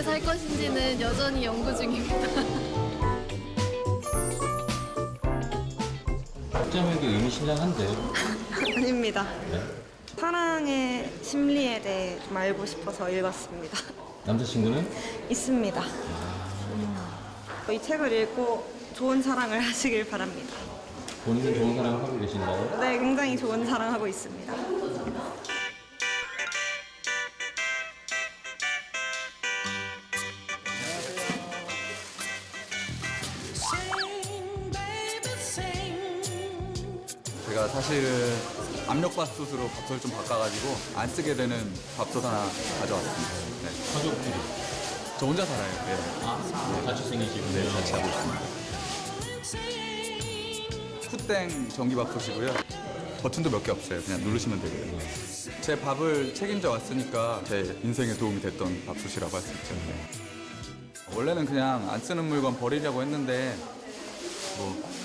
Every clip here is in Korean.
어떻게 살 것인지는 여전히 연구 중입니다. 어쩌면 의미심장한데 아닙니다. 네? 사랑의 심리에 대해 좀 알고 싶어서 읽었습니다. 남자친구는 있습니다. 음. 이 책을 읽고 좋은 사랑을 하시길 바랍니다. 본인은 좋은 사랑을 하고 계신가요? 네, 굉장히 좋은 사랑하고 있습니다. 제가 사실은 압력밥솥으로 밥솥을 좀 바꿔가지고 안 쓰게 되는 밥솥 하나 가져왔습니다. 네. 가족끼리 저 혼자 살아요. 네. 아 같이 생기시고 네, 같이 하고 있습니다. 쿠땡 전기밥솥이고요. 버튼도 몇 개 없어요. 그냥 누르시면 되고요. 제 밥을 책임져 왔으니까 제 인생에 도움이 됐던 밥솥이라고 할 수 있죠. 네. 원래는 그냥 안 쓰는 물건 버리려고 했는데 뭐 어,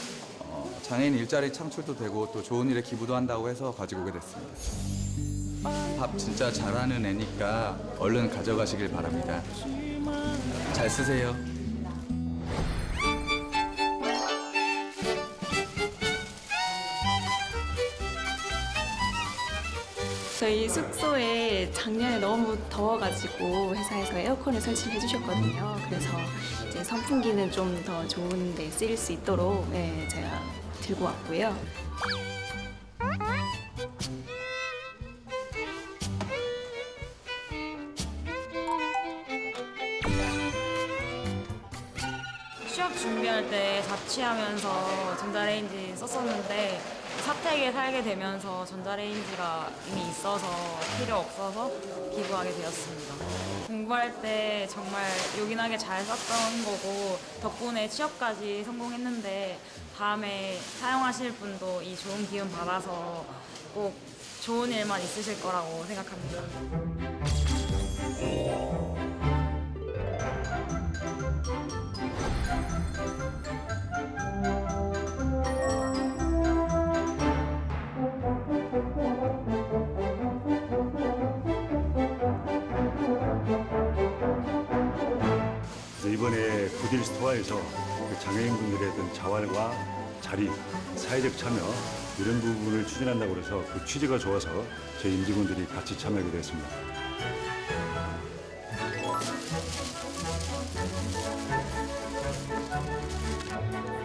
장애인 일자리 창출도 되고 또 좋은 일에 기부도 한다고 해서 가지고 오게 됐습니다. 밥 진짜 잘하는 애니까 얼른 가져가시길 바랍니다. 잘 쓰세요. 저희 숙소에 작년에 너무 더워가지고 회사에서 에어컨을 설치해 주셨거든요. 그래서 이제 선풍기는 좀 더 좋은 데 쓰일 수 있도록 네, 제가 들고 왔고요. 취업 준비할 때 자취하면서 전자레인지 썼었는데 사택에 살게 되면서 전자레인지가 이미 있어서 필요 없어서 기부하게 되었습니다. 공부할 때 정말 요긴하게 잘 썼던 거고 덕분에 취업까지 성공했는데 다음에 사용하실 분도 이 좋은 기운 받아서 꼭 좋은 일만 있으실 거라고 생각합니다. 이번에 굿일 스토어에서 그 장애인분들의 어떤 자활과 자립, 사회적 참여 이런 부분을 추진한다고 해서 그 취지가 좋아서 저희 임직원들이 같이 참여하게 됐습니다.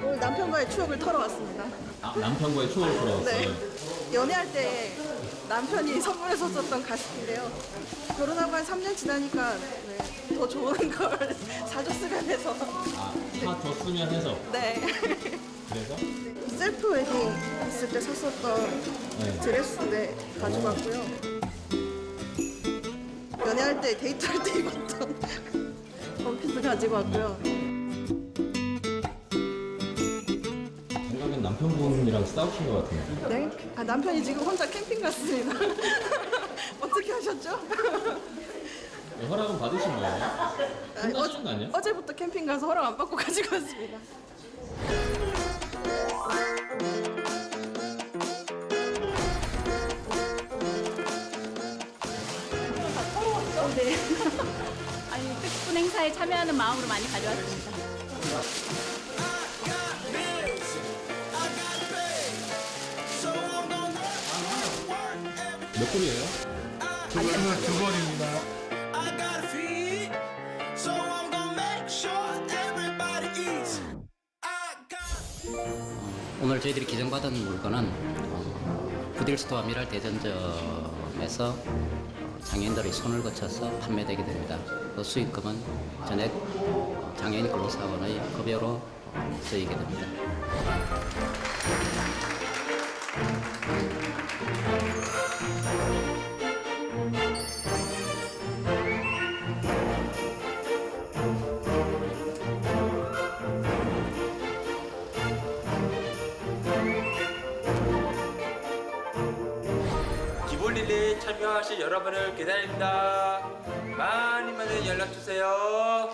오늘 남편과의 추억을 털어왔습니다. 아, 남편과의 추억을 돌아왔어요 네. 연애할 때 남편이 선물해줬었던 가습기인데요. 결혼하고 한 3년 지나니까 네, 더 좋은 걸 사줬으면 해서. 아, 다 줬으면 해서 네. 그래서 셀프 웨딩 있을 때 샀었던 네. 드레스인데 가져갔고요. 연애할 때 데이트할 때 입었던 원피스 가지고 왔고요. 생각엔 남편분이랑 싸우신 것 같은데 네? 아, 남편이 지금 혼자 캠핑 갔습니다. 어떻게 하셨죠? 네, 허락은 받으신 거예요? 아, 혼나시는 거 아니야? 어제부터 캠핑 가서 허락 안 받고 가지고 왔습니다. 아니 뜻깊은 행사에 참여하는 마음으로 많이 가져왔습니다. 몇 불이에요? I 오늘 저희들이 기증받은 물건은 어, 구딜스토어 미랄 대전점에서 어, 장애인들의 손을 거쳐서 판매되게 됩니다. 그 수익금은 전액 어, 장애인 근로사원의 급여로 어, 쓰이게 됩니다. 참여하실 여러분을 기다립니다. 많이 많이 연락 주세요.